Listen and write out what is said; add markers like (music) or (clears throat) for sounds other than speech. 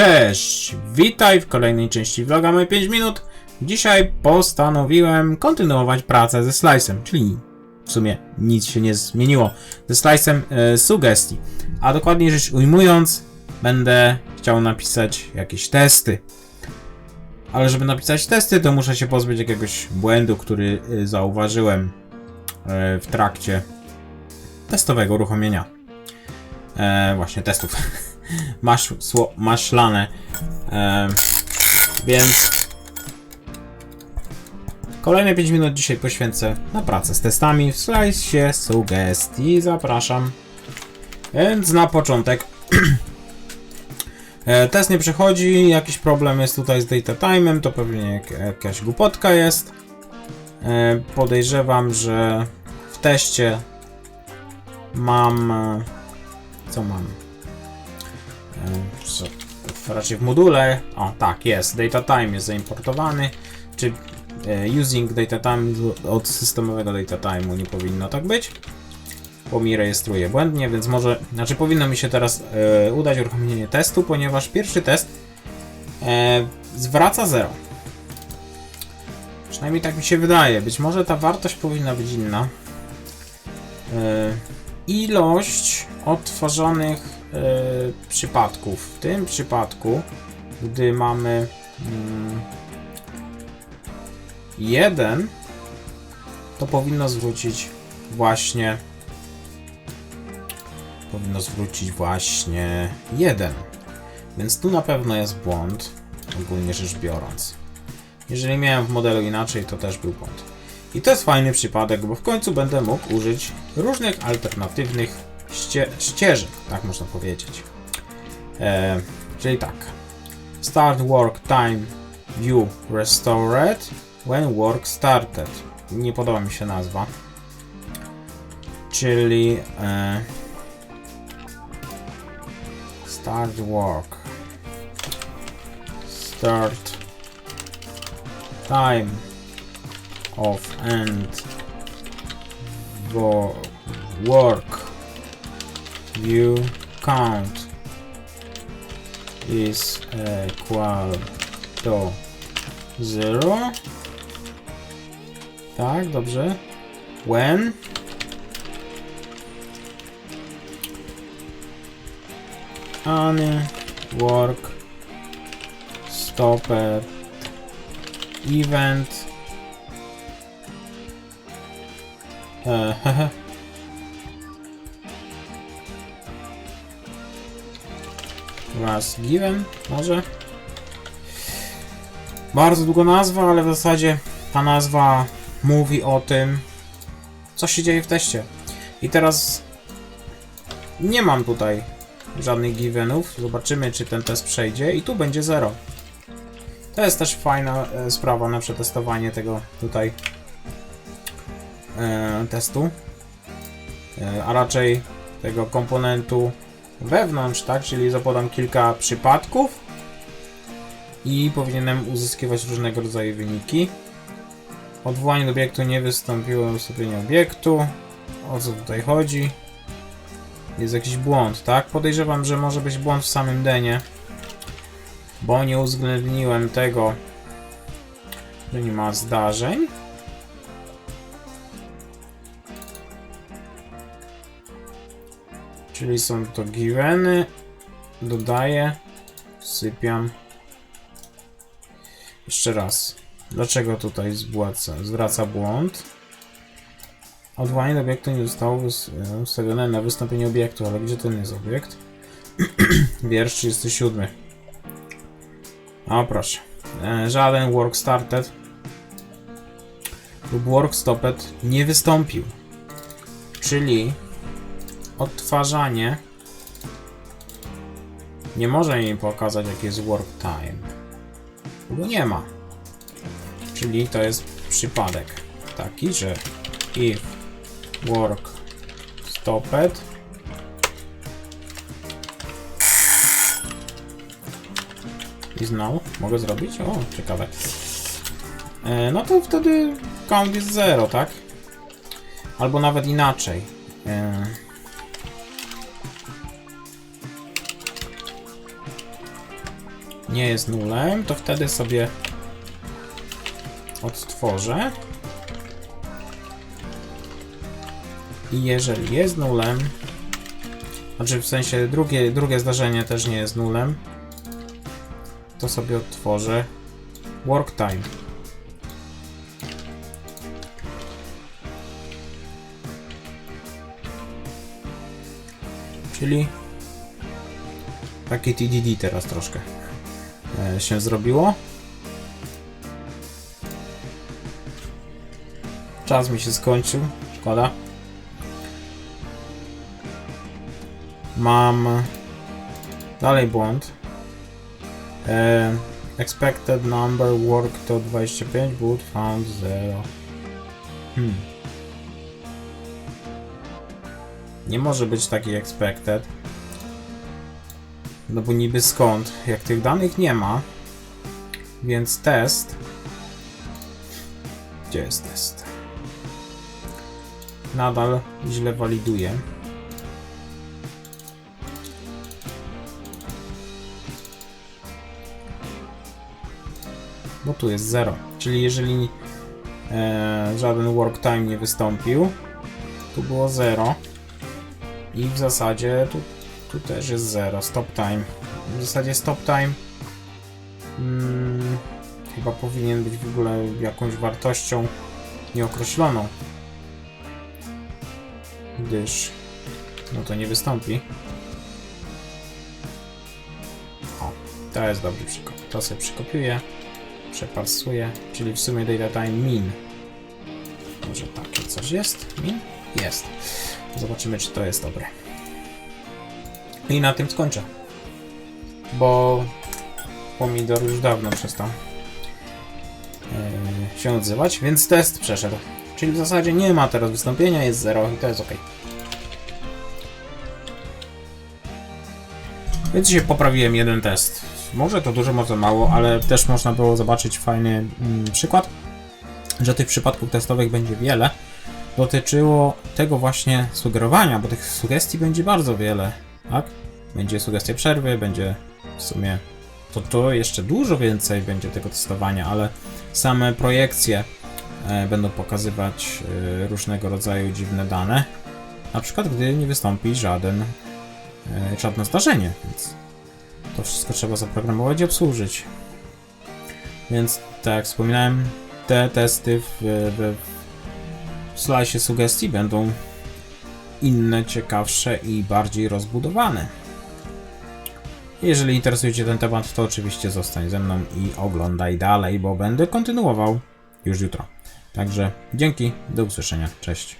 Cześć! Witaj w kolejnej części vloga Moje 5 minut. Dzisiaj postanowiłem kontynuować pracę ze Slice'em, czyli w sumie nic się nie zmieniło. Ze Slice'em e, sugestii. A dokładniej rzecz ujmując, będę chciał napisać jakieś testy. Ale żeby napisać testy, to muszę się pozbyć jakiegoś błędu, który e, zauważyłem e, w trakcie testowego uruchomienia. E, właśnie testów. (laughs) Masz, sło, maślane. E, więc kolejne 5 minut dzisiaj poświęcę na pracę z testami w slajdzie sugestii. Zapraszam. Więc na początek (clears throat) e, test nie przechodzi, jakiś problem jest tutaj z data time'em, to pewnie jak, jakaś głupotka jest. E, podejrzewam, że w teście mam... e, Co mam? Raczej w module. O, tak, jest. Data time jest zaimportowany. Czy e, using data time od systemowego data time'u nie powinno tak być? Bo mi rejestruje błędnie, więc może. Znaczy, powinno mi się teraz e, udać uruchomienie testu, ponieważ pierwszy test e, zwraca 0. Przynajmniej tak mi się wydaje. Być może ta wartość powinna być inna. E, ilość odtwarzanych przypadków. W tym przypadku, gdy mamy mm, jeden, to powinno zwrócić właśnie powinno zwrócić właśnie jeden. Więc tu na pewno jest błąd, ogólnie rzecz biorąc. Jeżeli miałem w modelu inaczej, to też był błąd. I to jest fajny przypadek, bo w końcu będę mógł użyć różnych alternatywnych ście ścieżek, tak można powiedzieć. E, czyli tak. Start work time view restored when work started. Nie podoba mi się nazwa. Czyli e, start work. Start time of end wo work view count is equal to 0 tak, dobrze. When? Any work stopped event? E, (laughs) uh, (laughs) hehe. Was given, może? Bardzo długa nazwa, ale w zasadzie ta nazwa mówi o tym, co się dzieje w teście. I teraz nie mam tutaj żadnych givenów. Zobaczymy, czy ten test przejdzie. I tu będzie 0. To jest też fajna e, sprawa na przetestowanie tego tutaj e, testu, e, a raczej tego komponentu wewnątrz, tak? Czyli zapodam kilka przypadków i powinienem uzyskiwać różnego rodzaju wyniki. Odwołanie do obiektu nie wystąpiło ustawienie obiektu. O co tutaj chodzi? Jest jakiś błąd, tak? Podejrzewam, że może być błąd w samym denie, bo nie uwzględniłem tego, że nie ma zdarzeń. Czyli są to giveny. Dodaję. Sypiam. Jeszcze raz. Dlaczego tutaj zwraca, zwraca błąd? Odwołanie do obiektu nie zostało ustawione na wystąpienie obiektu, ale gdzie ten jest obiekt? (clears throat) Wiersz 37. O proszę. E, żaden work started lub work stopped nie wystąpił. Czyli odtwarzanie nie może mi pokazać jaki jest work time. Bo nie ma. Czyli to jest przypadek taki, że if work stopped is now mogę zrobić? O, ciekawe. E, no to wtedy count jest 0, tak? Albo nawet inaczej. E, nie jest nulem, to wtedy sobie odtworzę. I jeżeli jest nulem, znaczy w sensie drugie, drugie zdarzenie też nie jest nulem, to sobie odtworzę work time. Czyli takie TDD teraz troszkę się zrobiło. Czas mi się skończył, szkoda. Mam dalej błąd. E, expected number work to 25, but found 0. Hmm. Nie może być taki expected. No bo niby skąd? Jak tych danych nie ma, więc test. Gdzie jest test? Nadal źle waliduje. Bo tu jest 0. Czyli jeżeli e, żaden work time nie wystąpił, tu było 0. I w zasadzie tu, tu też jest 0. Stop time. W zasadzie stop time mm, chyba powinien być w ogóle jakąś wartością nieokreśloną. Gdyż no to nie wystąpi. O, to jest dobry przykład. To sobie przykopiuję, przepalsuję, czyli w sumie data time min. Może takie coś jest? Min? Jest. Zobaczymy, czy to jest dobre. I na tym skończę. Bo pomidor już dawno przestał yy, się odzywać, więc test przeszedł. Czyli w zasadzie nie ma teraz wystąpienia, jest 0 i to jest ok. Więc się poprawiłem jeden test. Może to dużo, może mało, ale też można było zobaczyć fajny mm, przykład, że tych przypadków testowych będzie wiele dotyczyło tego właśnie sugerowania, bo tych sugestii będzie bardzo wiele, tak? Będzie sugestia przerwy, będzie w sumie to, to jeszcze dużo więcej będzie tego testowania, ale same projekcje e, będą pokazywać e, różnego rodzaju dziwne dane, na przykład gdy nie wystąpi żaden, e, żadne zdarzenie, więc to wszystko trzeba zaprogramować i obsłużyć. Więc tak jak wspominałem, te testy w, w, w slajsie sugestii będą inne, ciekawsze i bardziej rozbudowane. Jeżeli interesuje Cię ten temat, to oczywiście zostań ze mną i oglądaj dalej, bo będę kontynuował już jutro. Także dzięki, do usłyszenia, cześć.